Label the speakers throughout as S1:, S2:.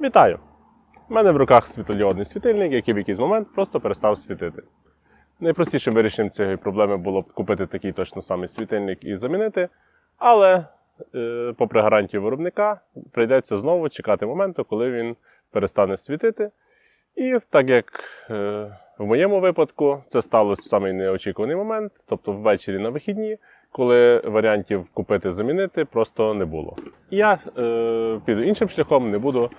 S1: Вітаю! У мене в руках світлодіодний світильник, який в якийсь момент просто перестав світити. Найпростішим вирішенням цієї проблеми було б купити такий точно самий світильник і замінити, але, е, попри гарантію виробника, прийдеться знову чекати моменту, коли він перестане світити. І так як е, в моєму випадку це сталося в самий неочікуваний момент, тобто ввечері на вихідні, коли варіантів купити замінити просто не було. Я е, піду іншим шляхом, не буду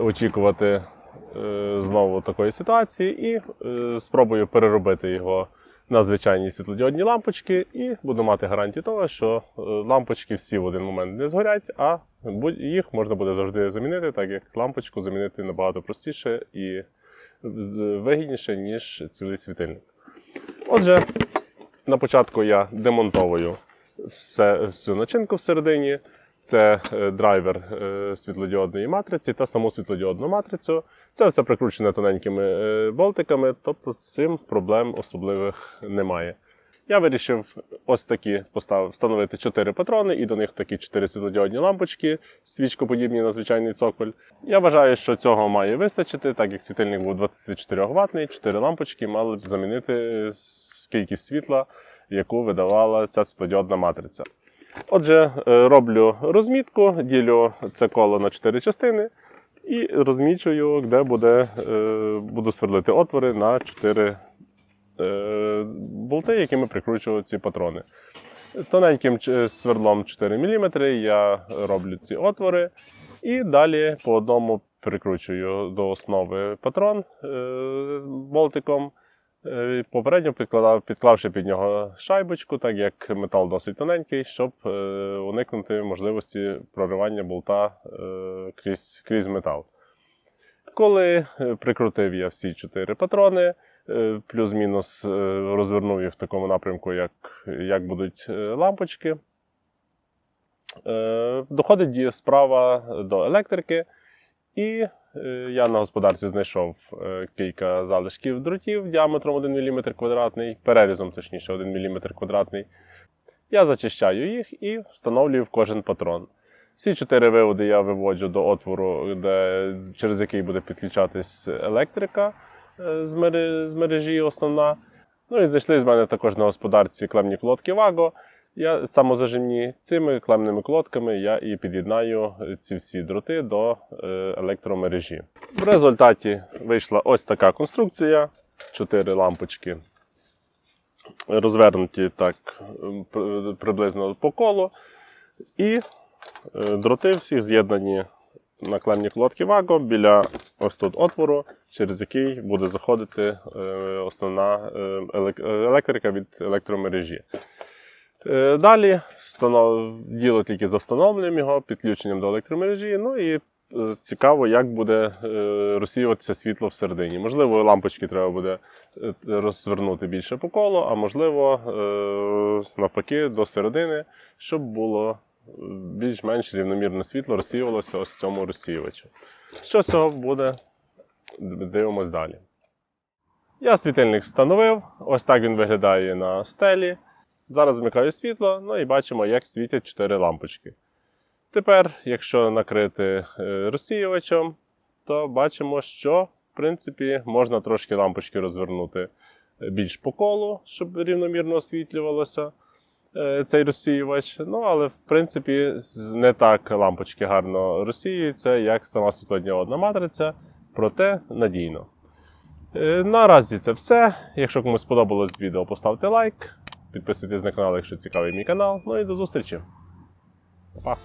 S1: очікувати е, знову такої ситуації і е, спробую переробити його на звичайні світлодіодні лампочки, і буду мати гарантію того, що е, лампочки всі в один момент не згорять, а їх можна буде завжди замінити, так як лампочку замінити набагато простіше і вигідніше, ніж цілий світильник. Отже, на початку я демонтовую все, всю начинку всередині. Це е, драйвер е, світлодіодної матриці та саму світлодіодну матрицю. Це все прикручене тоненькими е, болтиками, тобто з цим проблем особливих немає. Я вирішив ось такі постав, встановити 4 патрони і до них такі 4 світлодіодні лампочки, свічкоподібні на звичайний цоколь. Я вважаю, що цього має вистачити, так як світильник був 24 ватний, 4 лампочки мали б замінити кількість світла, яку видавала ця світлодіодна матриця. Отже, е, роблю розмітку, ділю це коло на 4 частини і розмічую, де буде, е, буду сверлити отвори на 4 е, болти, якими прикручую ці патрони. Тоненьким свердлом 4 мм я роблю ці отвори і далі по одному прикручую до основи патрон болтиком. Е, Попередньо підкладав, підклавши під нього шайбочку, так як метал досить тоненький, щоб е, уникнути можливості проривання болта е, крізь, крізь метал. Коли прикрутив я всі чотири патрони, плюс-мінус розвернув їх в такому напрямку, як, як будуть лампочки, доходить справа до електрики, і я на господарстві знайшов е, кілька залишків дротів діаметром 1 мм квадратний, перерізом точніше 1 мм квадратний. Я зачищаю їх і встановлюю в кожен патрон. Всі чотири виводи я виводжу до отвору, де, через який буде підключатись електрика е, з, мережі основна. Ну і знайшли з мене також на господарці клемні колодки Ваго. Я самозажимні цими клемними колодками я і під'єднаю ці всі дроти до е, електромережі. В результаті вийшла ось така конструкція: чотири лампочки розвернуті так приблизно по колу. І е, дроти всі з'єднані на клемні колодки Ваго біля ось тут отвору, через який буде заходити е, основна електрика від електромережі. Е, Далі діло тільки за встановленням його, підключенням до електромережі. Ну і е, цікаво, як буде е, розсіюватися світло всередині. Можливо, лампочки треба буде розвернути більше по колу, а можливо, навпаки, до середини, щоб було більш-менш рівномірне світло розсіювалося ось цьому розсіювачу. Що з цього буде? Дивимось далі. Я світильник встановив. Ось так він виглядає на стелі. Зараз вмикаю світло, ну і бачимо, як світять 4 лампочки. Тепер, якщо накрити е, розсіювачем, то бачимо, що в принципі можна трошки лампочки розвернути е, більш по колу, щоб рівномірно освітлювалося е, цей розсіювач. Ну, але в принципі не так лампочки гарно розсіюються, як сама світлодіодна матриця, проте надійно. Наразі це все. Якщо комусь сподобалось відео, поставте лайк. Підписуйтесь на канал, якщо цікавий мій канал. Ну і до зустрічі. Па!